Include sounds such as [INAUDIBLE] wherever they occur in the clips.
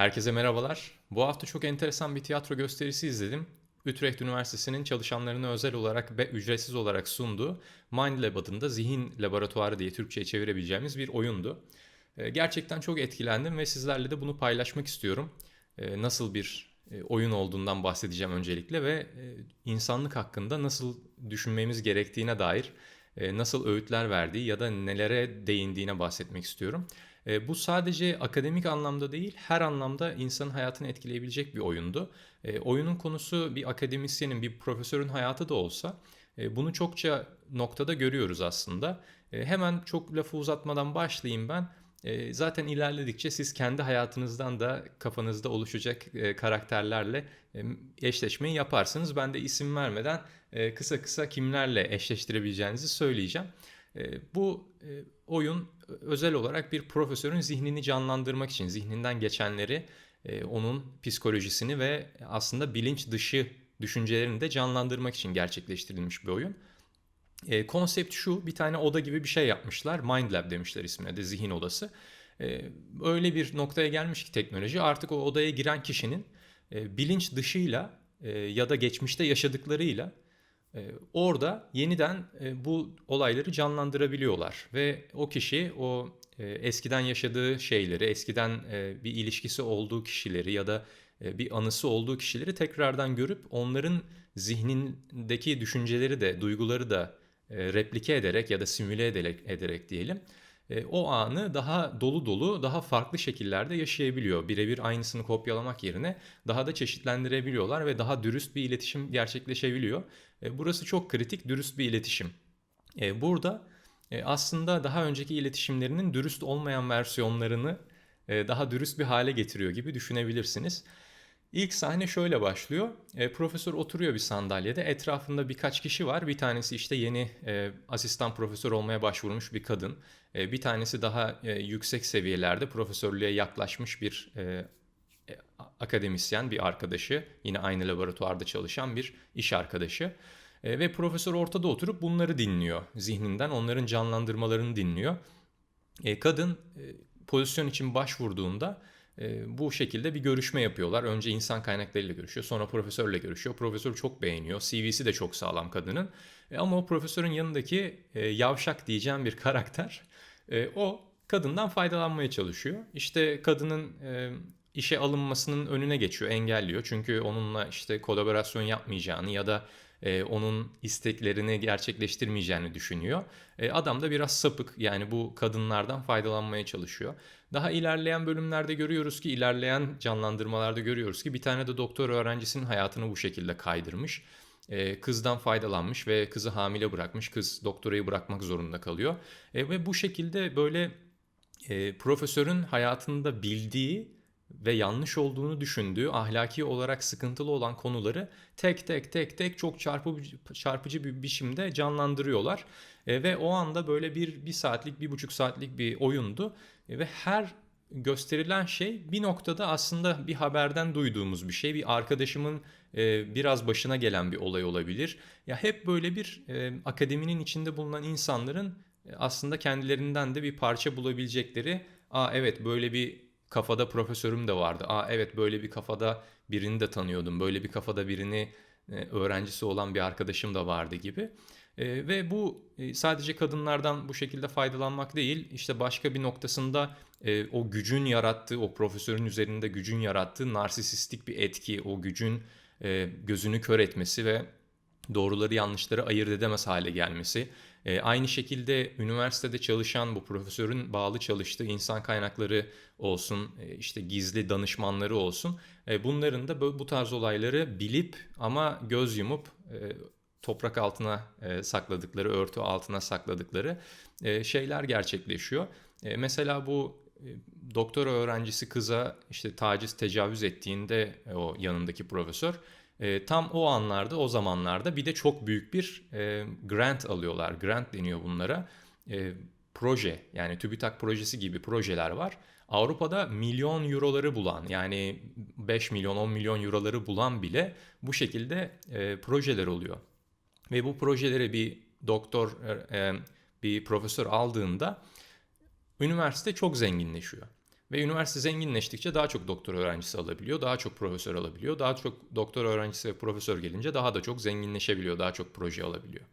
Herkese merhabalar. Bu hafta çok enteresan bir tiyatro gösterisi izledim. Utrecht Üniversitesi'nin çalışanlarına özel olarak ve ücretsiz olarak sunduğu Mind Lab adında zihin laboratuvarı diye Türkçe'ye çevirebileceğimiz bir oyundu. Ee, Gerçekten çok etkilendim ve sizlerle de bunu paylaşmak istiyorum. Ee, Nasıl bir e, oyun olduğundan bahsedeceğim öncelikle ve e, insanlık hakkında nasıl düşünmemiz gerektiğine dair nasıl öğütler verdiği ya da nelere değindiğine bahsetmek istiyorum. E, bu sadece akademik anlamda değil, her anlamda insanın hayatını etkileyebilecek bir oyundu. E, oyunun konusu bir akademisyenin, bir profesörün hayatı da olsa e, bunu çokça noktada görüyoruz aslında. E, hemen çok lafı uzatmadan başlayayım ben. E, zaten ilerledikçe siz kendi hayatınızdan da kafanızda oluşacak e, karakterlerle e, eşleşmeyi yaparsınız. Ben de isim vermeden e, kısa kısa kimlerle eşleştirebileceğinizi söyleyeceğim. E, bu e, oyun özel olarak bir profesörün zihnini canlandırmak için, zihninden geçenleri, onun psikolojisini ve aslında bilinç dışı düşüncelerini de canlandırmak için gerçekleştirilmiş bir oyun. Konsept şu, bir tane oda gibi bir şey yapmışlar. Mind Lab demişler ismine de zihin odası. Öyle bir noktaya gelmiş ki teknoloji artık o odaya giren kişinin e, bilinç dışıyla e, ya da geçmişte yaşadıklarıyla e, orada yeniden bu olayları canlandırabiliyorlar. Ve o kişi o eskiden yaşadığı şeyleri, eskiden bir ilişkisi olduğu kişileri ya da bir anısı olduğu kişileri tekrardan görüp onların zihnindeki düşünceleri de, duyguları da replike ederek ya da simüle ederek, ederek diyelim e, o anı daha dolu dolu, daha farklı şekillerde yaşayabiliyor. Birebir aynısını kopyalamak yerine daha da çeşitlendirebiliyorlar ve daha dürüst bir iletişim gerçekleşebiliyor. E, burası çok kritik, dürüst bir iletişim. E, burada aslında daha önceki iletişimlerinin dürüst olmayan versiyonlarını daha dürüst bir hale getiriyor gibi düşünebilirsiniz. İlk sahne şöyle başlıyor. E, profesör oturuyor bir sandalyede. Etrafında birkaç kişi var. Bir tanesi işte yeni e, asistan profesör olmaya başvurmuş bir kadın. E, bir tanesi daha e, yüksek seviyelerde profesörlüğe yaklaşmış bir e, e, akademisyen, bir arkadaşı. Yine aynı laboratuvarda çalışan bir iş arkadaşı. E, ve profesör ortada oturup bunları dinliyor. Zihninden onların canlandırmalarını dinliyor. E, kadın e, pozisyon için başvurduğunda bu şekilde bir görüşme yapıyorlar. Önce insan kaynaklarıyla görüşüyor, sonra profesörle görüşüyor. Profesör çok beğeniyor, CV'si de çok sağlam kadının. E, ama o profesörün yanındaki e, yavşak diyeceğim bir [LAUGHS] karakter, e, o kadından faydalanmaya çalışıyor. İşte kadının işe alınmasının önüne geçiyor, engelliyor. Çünkü onunla işte kolaborasyon yapmayacağını ya da e, onun isteklerini gerçekleştirmeyeceğini düşünüyor. E, adam da biraz sapık yani bu kadınlardan faydalanmaya çalışıyor. Daha ilerleyen bölümlerde görüyoruz ki ilerleyen canlandırmalarda görüyoruz ki bir tane de doktor öğrencisinin hayatını bu şekilde kaydırmış. E, kızdan faydalanmış ve kızı hamile bırakmış. Kız doktorayı bırakmak zorunda kalıyor. E, ve bu şekilde böyle e, profesörün hayatında bildiği ve yanlış olduğunu düşündüğü ahlaki olarak sıkıntılı olan konuları tek tek tek tek çok çarpıcı, çarpıcı bir biçimde canlandırıyorlar. E, ve o anda böyle bir, bir saatlik, bir buçuk saatlik bir oyundu. E, ve her gösterilen şey bir noktada aslında bir haberden duyduğumuz bir şey. Bir arkadaşımın e, biraz başına gelen bir olay olabilir. Ya hep böyle bir e, akademinin içinde bulunan insanların e, aslında kendilerinden de bir parça bulabilecekleri, aa evet böyle bir kafada profesörüm de vardı. Aa evet böyle bir kafada birini de tanıyordum. Böyle bir kafada birini e, öğrencisi olan bir arkadaşım da vardı gibi. E, ve bu e, sadece kadınlardan bu şekilde faydalanmak değil, işte başka bir noktasında e, o gücün yarattığı, o profesörün üzerinde gücün yarattığı narsisistik bir etki, o gücün e, gözünü kör etmesi ve doğruları yanlışları ayırt edemez hale gelmesi. E, aynı şekilde üniversitede çalışan bu profesörün bağlı çalıştığı insan kaynakları olsun, e, işte gizli danışmanları olsun. E, bunların da bu, bu tarz olayları bilip ama göz yumup e, toprak altına e, sakladıkları, örtü altına sakladıkları e, şeyler gerçekleşiyor. E, mesela bu e, doktora öğrencisi kıza işte taciz, tecavüz ettiğinde e, o yanındaki profesör e, tam o anlarda, o zamanlarda bir de çok büyük bir e, grant alıyorlar. Grant deniyor bunlara. E, proje yani TÜBİTAK projesi gibi projeler var. Avrupa'da milyon euroları bulan yani 5 milyon 10 milyon euroları bulan bile bu şekilde e, projeler oluyor. Ve bu projeleri bir doktor, e, bir profesör aldığında üniversite çok zenginleşiyor. Ve üniversite zenginleştikçe daha çok doktor öğrencisi alabiliyor, daha çok profesör alabiliyor. Daha çok doktor öğrencisi ve profesör gelince daha da çok zenginleşebiliyor, daha çok proje alabiliyor.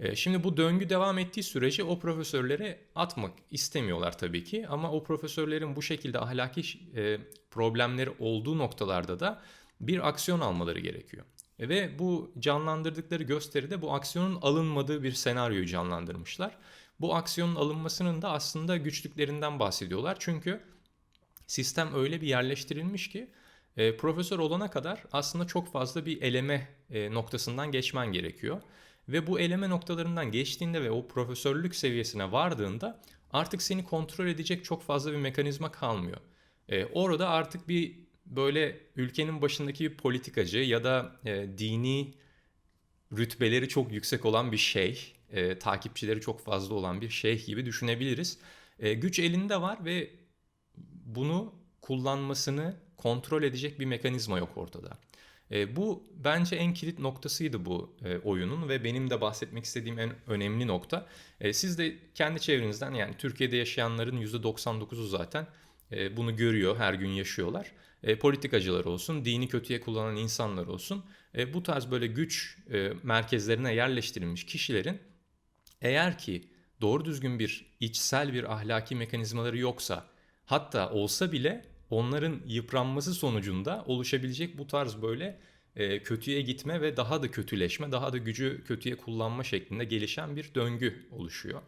E, şimdi bu döngü devam ettiği sürece o profesörleri atmak istemiyorlar tabii ki. Ama o profesörlerin bu şekilde ahlaki e, problemleri olduğu noktalarda da bir aksiyon almaları gerekiyor. E, ve bu canlandırdıkları gösteride bu aksiyonun alınmadığı bir senaryoyu canlandırmışlar. Bu aksiyonun alınmasının da aslında güçlüklerinden bahsediyorlar. Çünkü sistem öyle bir yerleştirilmiş ki e, profesör olana kadar aslında çok fazla bir eleme e, noktasından geçmen gerekiyor. Ve bu eleme noktalarından geçtiğinde ve o profesörlük seviyesine vardığında artık seni kontrol edecek çok fazla bir mekanizma kalmıyor. E, orada artık bir böyle ülkenin başındaki bir politikacı ya da e, dini rütbeleri çok yüksek olan bir şey, e, takipçileri çok fazla olan bir şey gibi düşünebiliriz. E, güç elinde var ve bunu kullanmasını kontrol edecek bir mekanizma yok ortada. E, bu bence en kilit noktasıydı bu e, oyunun ve benim de bahsetmek istediğim en önemli nokta. E, siz de kendi çevrenizden yani Türkiye'de yaşayanların %99'u zaten e, bunu görüyor, her gün yaşıyorlar. E, politikacılar olsun, dini kötüye kullanan insanlar olsun. E, bu tarz böyle güç e, merkezlerine yerleştirilmiş kişilerin eğer ki doğru düzgün bir içsel bir ahlaki mekanizmaları yoksa hatta olsa bile onların yıpranması sonucunda oluşabilecek bu tarz böyle e, kötüye gitme ve daha da kötüleşme, daha da gücü kötüye kullanma şeklinde gelişen bir döngü oluşuyor.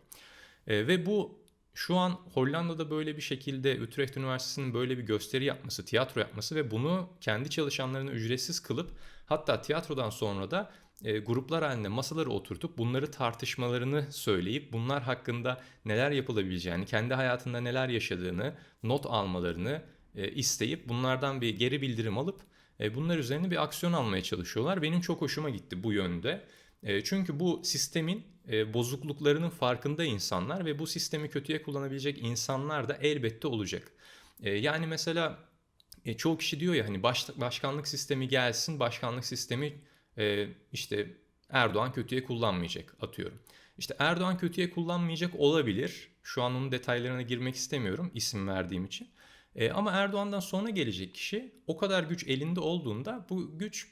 E, ve bu şu an Hollanda'da böyle bir şekilde Utrecht Üniversitesi'nin böyle bir gösteri yapması, tiyatro yapması ve bunu kendi çalışanlarına ücretsiz kılıp hatta tiyatrodan sonra da e, gruplar halinde masaları oturtup bunları tartışmalarını söyleyip bunlar hakkında neler yapılabileceğini, kendi hayatında neler yaşadığını, not almalarını e, isteyip bunlardan bir geri bildirim alıp e, bunlar üzerine bir aksiyon almaya çalışıyorlar. Benim çok hoşuma gitti bu yönde. E, çünkü bu sistemin e, bozukluklarının farkında insanlar ve bu sistemi kötüye kullanabilecek insanlar da elbette olacak. E, yani mesela e, çoğu kişi diyor ya hani baş, başkanlık sistemi gelsin, başkanlık sistemi e, işte Erdoğan kötüye kullanmayacak atıyorum. İşte Erdoğan kötüye kullanmayacak olabilir. Şu an onun detaylarına girmek istemiyorum isim verdiğim için. E, ama Erdoğan'dan sonra gelecek kişi o kadar güç elinde olduğunda bu güç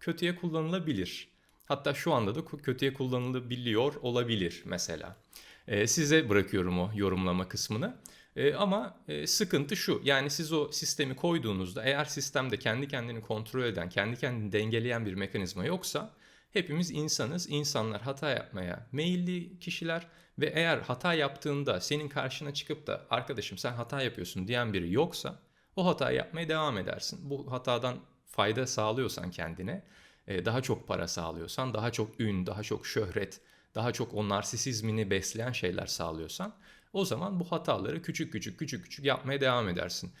kötüye kullanılabilir. Hatta şu anda da kötüye kullanılabiliyor olabilir mesela. E, size bırakıyorum o yorumlama kısmını. E, ama e, sıkıntı şu yani siz o sistemi koyduğunuzda eğer sistemde kendi kendini kontrol eden, kendi kendini dengeleyen bir mekanizma yoksa hepimiz insanız. İnsanlar hata yapmaya meyilli kişiler ve eğer hata yaptığında senin karşına çıkıp da arkadaşım sen hata yapıyorsun diyen biri yoksa o hatayı yapmaya devam edersin. Bu hatadan fayda sağlıyorsan kendine, e, daha çok para sağlıyorsan, daha çok ün, daha çok şöhret, daha çok o narsisizmini besleyen şeyler sağlıyorsan o zaman bu hataları küçük küçük küçük küçük yapmaya devam edersin.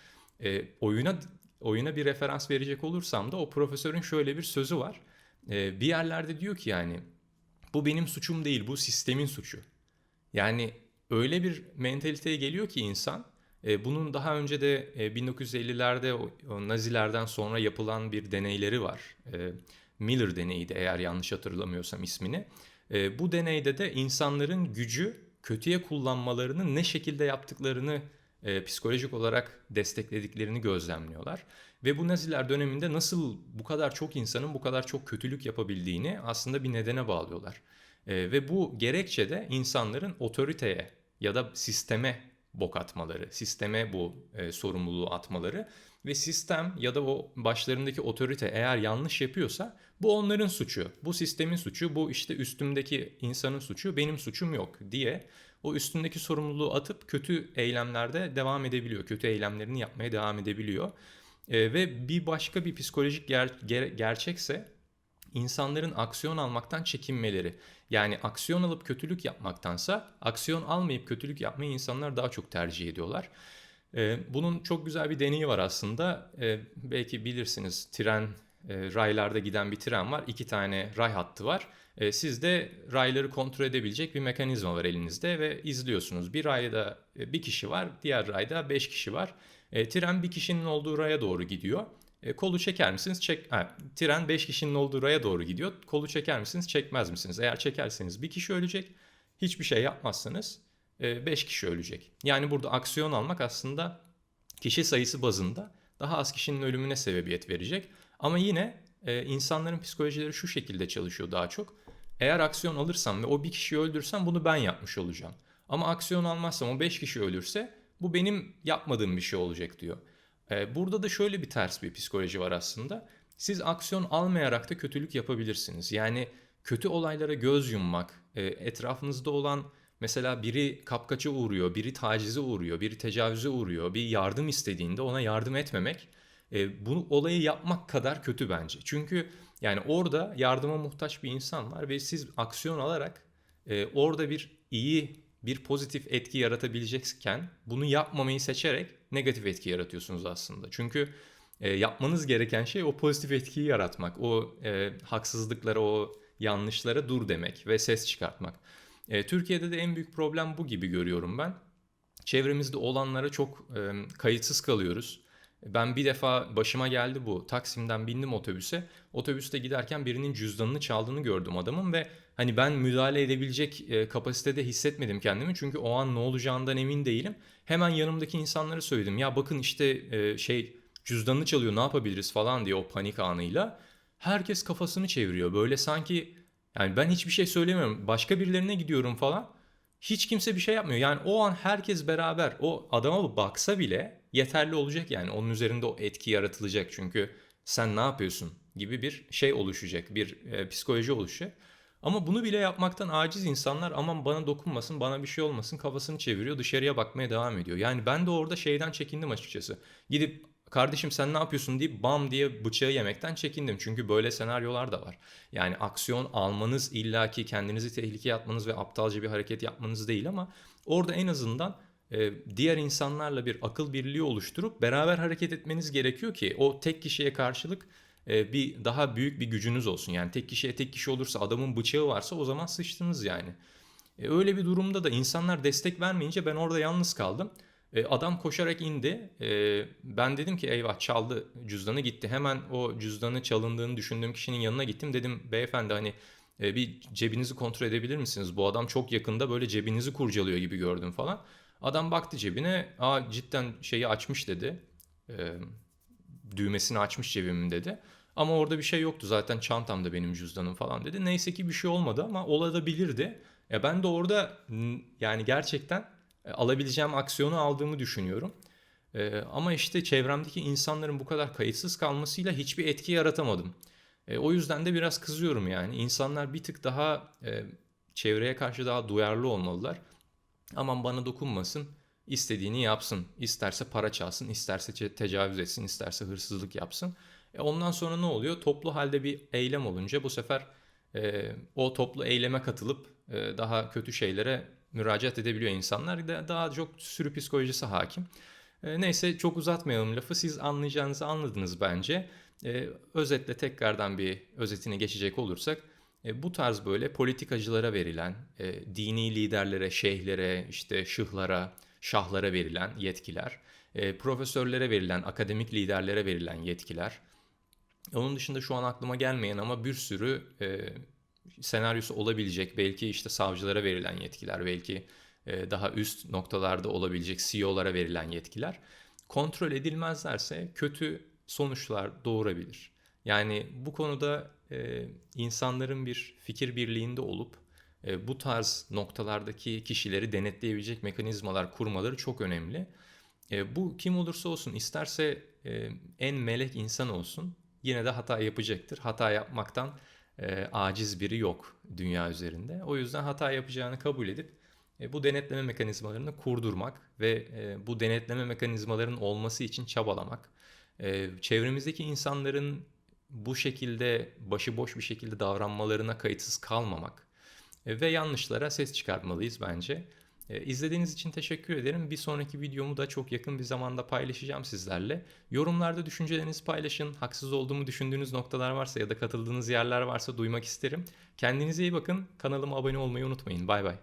E, oyuna oyuna bir referans verecek olursam da o profesörün şöyle bir sözü var. E, bir yerlerde diyor ki yani bu benim suçum değil bu sistemin suçu. Yani öyle bir mentaliteye geliyor ki insan e, bunun daha önce de e, 1950'lerde o, o Nazilerden sonra yapılan bir deneyleri var. E, Miller deneyiydi eğer yanlış hatırlamıyorsam ismini. E, bu deneyde de insanların gücü kötüye kullanmalarını ne şekilde yaptıklarını e, psikolojik olarak desteklediklerini gözlemliyorlar. Ve bu Naziler döneminde nasıl bu kadar çok insanın bu kadar çok kötülük yapabildiğini aslında bir nedene bağlıyorlar. E, ve bu gerekçe de insanların otoriteye ya da sisteme bok atmaları, sisteme bu e, sorumluluğu atmaları ve sistem ya da o başlarındaki otorite eğer yanlış yapıyorsa bu onların suçu, bu sistemin suçu, bu işte üstümdeki insanın suçu, benim suçum yok diye o üstündeki sorumluluğu atıp kötü eylemlerde devam edebiliyor, kötü eylemlerini yapmaya devam edebiliyor. E, ve bir başka bir psikolojik ger- ger- gerçekse insanların aksiyon almaktan çekinmeleri. Yani aksiyon alıp kötülük yapmaktansa aksiyon almayıp kötülük yapmayı insanlar daha çok tercih ediyorlar. Ee, bunun çok güzel bir deneyi var aslında. Ee, belki bilirsiniz tren, e, raylarda giden bir tren var. İki tane ray hattı var. Ee, sizde rayları kontrol edebilecek bir mekanizma var elinizde ve izliyorsunuz. Bir rayda e, bir kişi var, diğer rayda beş kişi var. tren bir kişinin olduğu raya doğru gidiyor. E, kolu çeker misiniz? Çek, ha, tren 5 kişinin olduğu raya doğru gidiyor. Kolu çeker misiniz? Çekmez misiniz? Eğer çekerseniz bir kişi ölecek. Hiçbir şey yapmazsanız 5 e, kişi ölecek. Yani burada aksiyon almak aslında kişi sayısı bazında daha az kişinin ölümüne sebebiyet verecek. Ama yine e, insanların psikolojileri şu şekilde çalışıyor daha çok. Eğer aksiyon alırsam ve o bir kişiyi öldürsem bunu ben yapmış olacağım. Ama aksiyon almazsam o beş kişi ölürse bu benim yapmadığım bir şey olacak diyor. E, burada da şöyle bir ters bir psikoloji var aslında. Siz aksiyon almayarak da kötülük yapabilirsiniz. Yani kötü olaylara göz yummak, e, etrafınızda olan mesela biri kapkaça uğruyor, biri tacize uğruyor, biri tecavüze uğruyor, bir yardım istediğinde ona yardım etmemek e, bu olayı yapmak kadar kötü bence. Çünkü yani orada yardıma muhtaç bir insan var ve siz aksiyon alarak e, orada bir iyi bir pozitif etki yaratabilecekken bunu yapmamayı seçerek negatif etki yaratıyorsunuz aslında. Çünkü e, yapmanız gereken şey o pozitif etkiyi yaratmak, o e, haksızlıklara, o yanlışlara dur demek ve ses çıkartmak. E, Türkiye'de de en büyük problem bu gibi görüyorum ben. Çevremizde olanlara çok e, kayıtsız kalıyoruz. Ben bir defa başıma geldi bu. Taksim'den bindim otobüse. Otobüste giderken birinin cüzdanını çaldığını gördüm adamın ve hani ben müdahale edebilecek e, kapasitede hissetmedim kendimi. Çünkü o an ne olacağından emin değilim. Hemen yanımdaki insanlara söyledim. Ya bakın işte e, şey cüzdanını çalıyor ne yapabiliriz falan diye o panik anıyla. Herkes kafasını çeviriyor. Böyle sanki yani ben hiçbir şey söylemiyorum. Başka birilerine gidiyorum falan. Hiç kimse bir şey yapmıyor. Yani o an herkes beraber o adama baksa bile yeterli olacak yani. Onun üzerinde o etki yaratılacak. Çünkü sen ne yapıyorsun gibi bir şey oluşacak. Bir e, psikoloji oluşacak. Ama bunu bile yapmaktan aciz insanlar aman bana dokunmasın, bana bir şey olmasın kafasını çeviriyor, dışarıya bakmaya devam ediyor. Yani ben de orada şeyden çekindim açıkçası. Gidip kardeşim sen ne yapıyorsun deyip bam diye bıçağı yemekten çekindim. Çünkü böyle senaryolar da var. Yani aksiyon almanız illaki kendinizi tehlikeye atmanız ve aptalca bir hareket yapmanız değil ama orada en azından e, diğer insanlarla bir akıl birliği oluşturup beraber hareket etmeniz gerekiyor ki o tek kişiye karşılık e, bir daha büyük bir gücünüz olsun. Yani tek kişiye tek kişi olursa adamın bıçağı varsa o zaman sıçtınız yani. E, öyle bir durumda da insanlar destek vermeyince ben orada yalnız kaldım. E, adam koşarak indi. E, ben dedim ki eyvah çaldı cüzdanı gitti. Hemen o cüzdanı çalındığını düşündüğüm kişinin yanına gittim. Dedim beyefendi hani e, bir cebinizi kontrol edebilir misiniz? Bu adam çok yakında böyle cebinizi kurcalıyor gibi gördüm falan. Adam baktı cebine. Aa cidden şeyi açmış dedi. düğmesini açmış cebimin dedi. Ama orada bir şey yoktu zaten çantamda benim cüzdanım falan dedi. Neyse ki bir şey olmadı ama olabilirdi. Ya ben de orada yani gerçekten alabileceğim aksiyonu aldığımı düşünüyorum. E, ama işte çevremdeki insanların bu kadar kayıtsız kalmasıyla hiçbir etki yaratamadım. E, o yüzden de biraz kızıyorum yani. İnsanlar bir tık daha çevreye karşı daha duyarlı olmalılar. Aman bana dokunmasın, istediğini yapsın. İsterse para çalsın, isterse tecavüz etsin, isterse hırsızlık yapsın. E ondan sonra ne oluyor? Toplu halde bir eylem olunca bu sefer e, o toplu eyleme katılıp e, daha kötü şeylere müracaat edebiliyor insanlar. Daha çok sürü psikolojisi hakim. E, neyse çok uzatmayalım lafı. Siz anlayacağınızı anladınız bence. E, özetle tekrardan bir özetini geçecek olursak e, bu tarz böyle politikacılara verilen, dini liderlere, şeyhlere, işte şıhlara, şahlara verilen yetkiler, profesörlere verilen, akademik liderlere verilen yetkiler. Onun dışında şu an aklıma gelmeyen ama bir sürü senaryosu olabilecek belki işte savcılara verilen yetkiler, belki e, daha üst noktalarda olabilecek CEO'lara verilen yetkiler kontrol edilmezlerse kötü sonuçlar doğurabilir. Yani bu konuda e, insanların bir fikir birliğinde olup e, bu tarz noktalardaki kişileri denetleyebilecek mekanizmalar kurmaları çok önemli. Bu kim olursa olsun isterse en melek insan olsun yine de hata yapacaktır. Hata yapmaktan e, aciz biri yok dünya üzerinde. O yüzden hata yapacağını kabul edip e, bu denetleme mekanizmalarını kurdurmak ve e, bu denetleme mekanizmalarının olması için çabalamak, e, çevremizdeki insanların bu şekilde başıboş bir şekilde davranmalarına kayıtsız kalmamak e, ve yanlışlara ses çıkartmalıyız bence. E, izlediğiniz için teşekkür ederim. Bir sonraki videomu da çok yakın bir zamanda paylaşacağım sizlerle. Yorumlarda düşüncelerinizi paylaşın. Haksız olduğumu düşündüğünüz noktalar varsa ya da katıldığınız yerler varsa duymak isterim. Kendinize iyi bakın. Kanalıma abone olmayı unutmayın. Bay bay.